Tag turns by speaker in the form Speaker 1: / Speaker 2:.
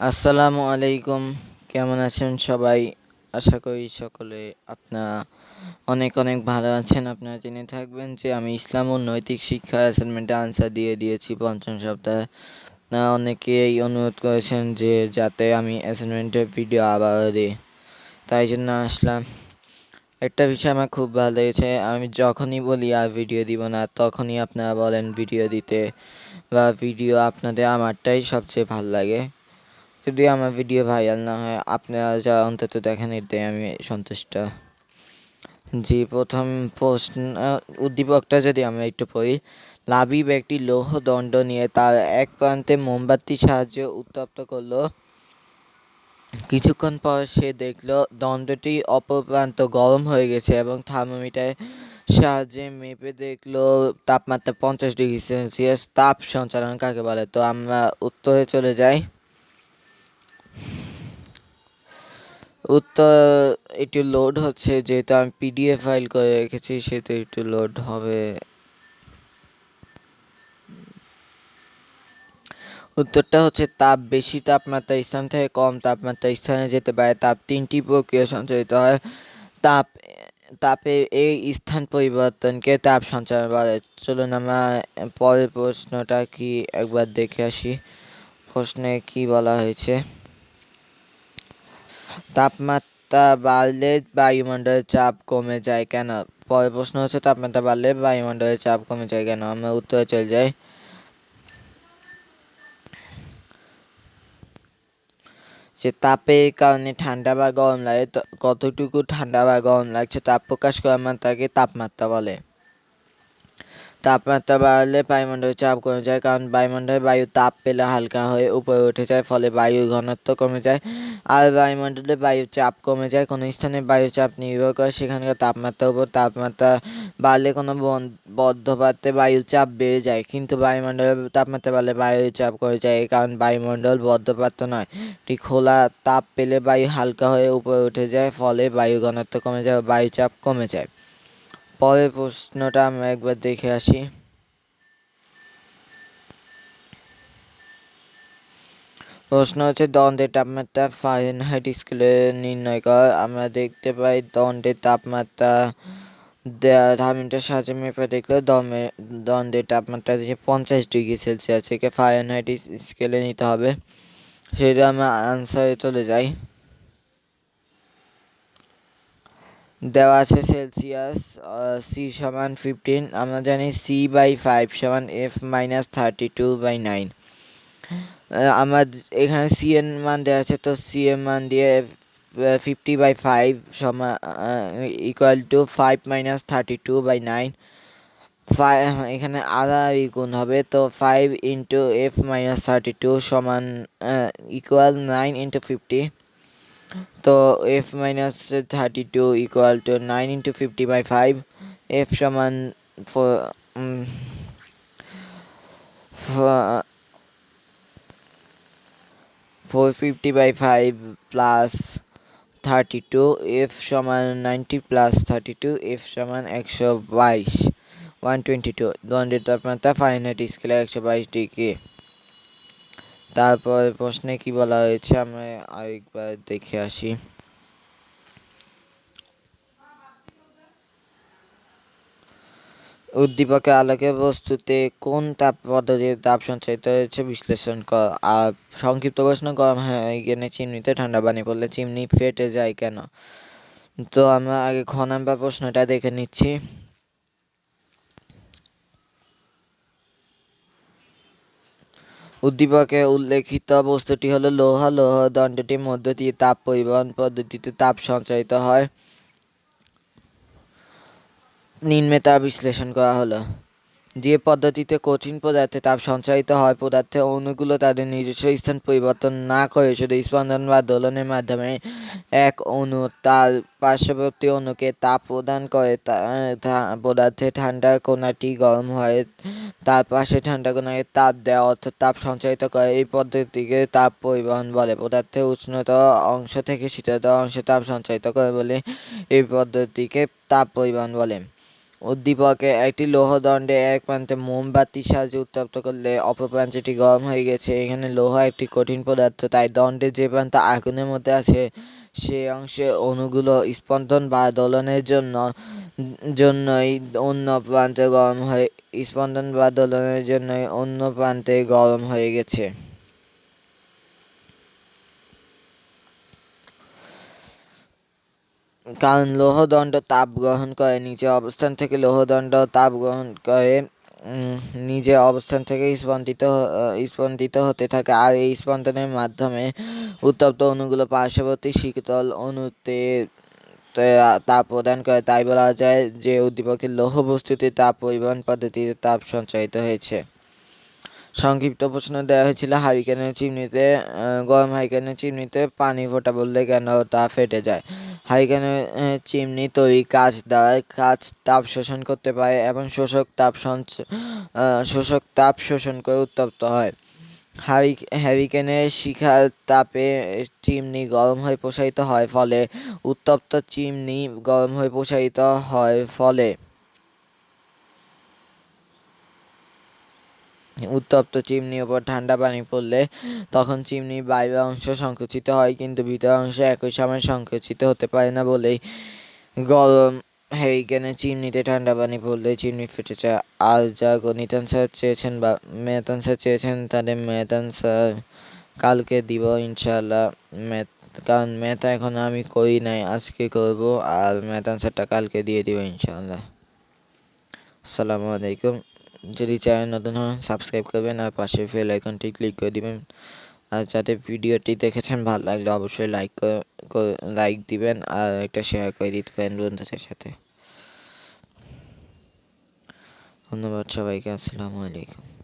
Speaker 1: আসসালামু আলাইকুম। কেমন আছেন সবাই? আশা করি সকলে আপনারা অনেক অনেক ভালো আছেন। আপনারা জেনে থাকবেন যে আমি ইসলাম ও নৈতিক শিক্ষা অ্যাসাইনমেন্টে আনসার দিয়ে দিয়েছি পঞ্চম সপ্তাহে। আপনারা অনেকেই অনুরোধ করেছেন যে যাতে আমি অ্যাসাইনমেন্টের ভিডিও আবার দিই। তাই জন্য আসলাম। একটা বিষয় আমার খুব ভালো লেগেছে। আমি যখনই বলি আর ভিডিও দিব না, তখনই আপনারা বলেন ভিডিও দিতে বা ভিডিও আপনাদের আমারটাই সবচেয়ে ভালো লাগে। যদি আমার ভিডিও ভাইরাল না হয় আপনারা যা অন্তত দেখেন এতে আমি সন্তুষ্ট। জি, প্রথম প্রশ্ন উদ্দীপকটা যদি আমরা একটু পড়ি, লাবিব একটি লৌহ দণ্ড নিয়ে তার এক প্রান্তে মোমবাতির সাহায্যে উত্তপ্ত করল। কিছুক্ষণ পর সে দেখল দণ্ডটি অপর প্রান্ত গরম হয়ে গেছে এবং থার্মোমিটার সাহায্যে মেপে দেখল তাপমাত্রা পঞ্চাশ ডিগ্রি সেলসিয়াস, তাপ সঞ্চালন কাকে বলে? তো আমরা উত্তরে চলে যাই। উত্তর, একটু লোড হচ্ছে, যেহেতু আমি পিডিএফ ফাইল করে রেখেছি, সেহেতু একটু লোড হবে। উত্তরটা হচ্ছে তাপ, বেশি তাপমাত্রা স্থান থেকে কম তাপমাত্রা স্থানে যেতে পারে। তাপ তিনটি প্রক্রিয়া সঞ্চালিত হয়। তাপ, তাপে এই স্থান পরিবর্তনকে তাপ সঞ্চালন বলে। চলুন আমরা পরের প্রশ্নটা কি, একবার দেখে আসি। প্রশ্নে কি বলা হয়েছে? তাপমাত্রা বাড়লে বায়ুমণ্ডলের চাপ কমে যায় কেন? পরের প্রশ্ন হচ্ছে, তাপমাত্রা বাড়লে বায়ুমণ্ডলের চাপ কমে যায় কেন? আমরা উত্তরে চলে যাই। যে তাপের কারণে ঠান্ডা বা গরম লাগে কতটুকু ঠান্ডা বা গরম লাগছে তাপ প্রকাশ করার মাত্রাকে তাপমাত্রা বলে। তাপমাত্রা বাড়লে বায়ুমণ্ডলের চাপ কমে যায়, কারণ বায়ুমণ্ডলে বায়ু তাপ পেলে হালকা হয়ে উপরে উঠে যায়, ফলে বায়ুর ঘনত্ব কমে যায়। আর বায়ুমণ্ডলে বায়ুর চাপ কমে যায়, কোনো স্থানে বায়ুর চাপ নির্ভর করে, সেখানকার তাপমাত্রার উপর তাপমাত্রা বাড়লে কোনো বদ্ধপাত্রে বায়ুর চাপ বেড়ে যায়। কিন্তু বায়ুমণ্ডলের তাপমাত্রা বাড়লে বায়ুর চাপ কমে যায় কারণ বায়ুমণ্ডল বদ্ধপাত্র নয়। ঠিক খোলা তাপ পেলে বায়ু হালকা হয়ে উপরে উঠে যায়, ফলে বায়ু ঘনত্ব কমে যায় বায়ু চাপ কমে যায়। পরের প্রশ্নটা আমরা একবার দেখে আসি। প্রশ্ন হচ্ছে দণ্ডের তাপমাত্রা ফারেনহাইট স্কেলে নির্ণয় কর। আমরা দেখতে পাই দণ্ডের তাপমাত্রা থার্মিটার সাহায্যে মেপে দেখলে দমে দণ্ডের তাপমাত্রা যে পঞ্চাশ ডিগ্রি সেলসিয়াস থেকে ফারেনহাইট স্কেলে নিতে হবে। সেটা আমরা আনসারে চলে যাই। দেওয়া আছে সেলসিয়াস সি সমান ফিফটিন আমরা জানি সি বাই ফাইভ সমান F minus thirty two by nine আমার এখানে সি এর মান দেওয়া আছে, তো সি এর মান দিয়ে ফিফটি বাই ফাইভ সমান equal to five minus thirty two by nine five এখানে আড়াআড়ি গুণ হবে, তো five into F minus thirty two সমান ইকুয়াল নাইন ইন্টু ফিফটি তো F minus thirty two equal to nine into fifty by five F সমান four fifty by five plus thirty two, F সমান ninety plus thirty two, F সমান একশো বাইশ, one twenty two. দণ্ডের তাপমাত্রা finite স্কেলে একশো বাইশ ডিগ্রি। তারপর প্রশ্নে কি বলা হয়েছে? আমরা আরেকবার দেখে আসি। উদ্দীপকের আলোকে বস্তুতে কোন তাপ পদ্ধতির তাপ সঞ্চারিত হয়েছে বিশ্লেষণ কর। আর সংক্ষিপ্ত প্রশ্ন, গরম হয়ে গেলে চিমনিতে ঠান্ডা পানি পড়লে চিমনি ফেটে যায় কেন? তো আমরা আগে খ নাম্বার প্রশ্নটা দেখে নিচ্ছি। উদ্দীপকে উল্লেখিত বস্তুটি হলো লোহা। লোহ দণ্ডটির মধ্য দিয়ে তাপ পরিবহন পদ্ধতিতে তাপ সঞ্চারিত হয়। নিম্নে তা বিশ্লেষণ করা হলো। যে পদ্ধতিতে কঠিন পদার্থে তাপ সঞ্চারিত হয় পদার্থে অণুগুলো তাদের নিজস্ব স্থান পরিবর্তন না করে শুধু স্পন্দন বা দোলনের মাধ্যমে এক অণু তার পার্শ্ববর্তী অণুকে তাপ প্রদান করে। পদার্থে ঠান্ডা কোনাটি গরম হয় তার পাশে ঠান্ডা কোনাকে তাপ দেয়, অর্থাৎ তাপ সঞ্চারিত করে। এই পদ্ধতিকে তাপ পরিবহন বলে। পদার্থে উষ্ণতর অংশ থেকে শীতলতর অংশে তাপ সঞ্চারিত করে বলে এই পদ্ধতিকে তাপ পরিবহন বলে। উদ্দীপকে একটি লোহদণ্ডে এক প্রান্তে মোমবাতির সাহায্যে উত্তপ্ত করলে অপর প্রান্তটি গরম হয়ে গেছে। এখানে লোহা একটি কঠিন পদার্থ, তাই দণ্ডের যে প্রান্ত আগুনের মধ্যে আছে, সে অংশে অণুগুলো স্পন্দন বা দোলনের জন্য, জন্যই অন্য প্রান্তে গরম হয়ে, স্পন্দন বা দোলনের জন্যই অন্য প্রান্তে গরম হয়ে গেছে। কারণ লোহদণ্ড তাপ গ্রহণ করে নিচে অবস্থান থেকে লোহদণ্ড তাপ গ্রহণ করে নিজে অবস্থান থেকে স্পন্দিত স্পন্দিত হতে থাকে। আর এই স্পন্দনের মাধ্যমে উত্তপ্ত অণুগুলো পার্শ্ববর্তী শীতল অণুতে তাপ প্রদান করে। তাই বলা যায় যে উদ্দীপকের লৌহ বস্তুতে তাপ পরিবহন পদ্ধতিতে তাপ সঞ্চারিত হয়েছে। সংক্ষিপ্ত প্রশ্ন দেওয়া হয়েছিল হারিকেনের চিমনিতে গরম হারিকেনের চিমনিতে পানি ফোটা বললে কেন তা ফেটে যায়। হারিকেনের চিমনি তৈরি কাজ দ্বারা কাজ তাপ শোষণ করতে পারে এবং শোষক তাপ শোষক তাপ শোষণ করে উত্তপ্ত হয়। হারি হ্যারিকেনের শিখার তাপে চিমনি গরম হয়ে প্রসারিত হয় ফলে, উত্তপ্ত চিমনি গরম হয়ে প্রসারিত হয় ফলে উত্তপ্ত চিমনির ওপর ঠান্ডা পানি পড়লে তখন চিমনির বাইরের অংশ সংকুচিত হয়, কিন্তু ভিতর অংশ একই সময় সংকুচিত হতে পারে না বলেই গরম হ্যারিকেনে চিমনিতে ঠান্ডা পানি পড়লে চিমনি ফেটেছে। আর যা গণিত স্যার চেয়েছেন বা ম্যাথ স্যার চেয়েছেন তাদের ম্যাথ স্যার কালকে দিব ইনশাল্লাহ ম্যাথ কারণ ম্যাথ এখন আমি করি নাই, আজকে করব আর ম্যাথ আনসারটা কালকে দিয়ে দিব ইনশাল্লাহ আসসালামু আলাইকুম। যদি চ্যানেল নতুন হন সাবস্ক্রাইব করবেন আর পাশে বেল আইকনটি ক্লিক করে দিবেন। আর যাতে ভিডিওটি দেখেছেন, ভালো লাগলে অবশ্যই লাইক লাইক দিবেন আর একটা শেয়ার করে দিতে পারেন বন্ধুদের সাথে। ধন্যবাদ সবাইকে, আসসালামু আলাইকুম।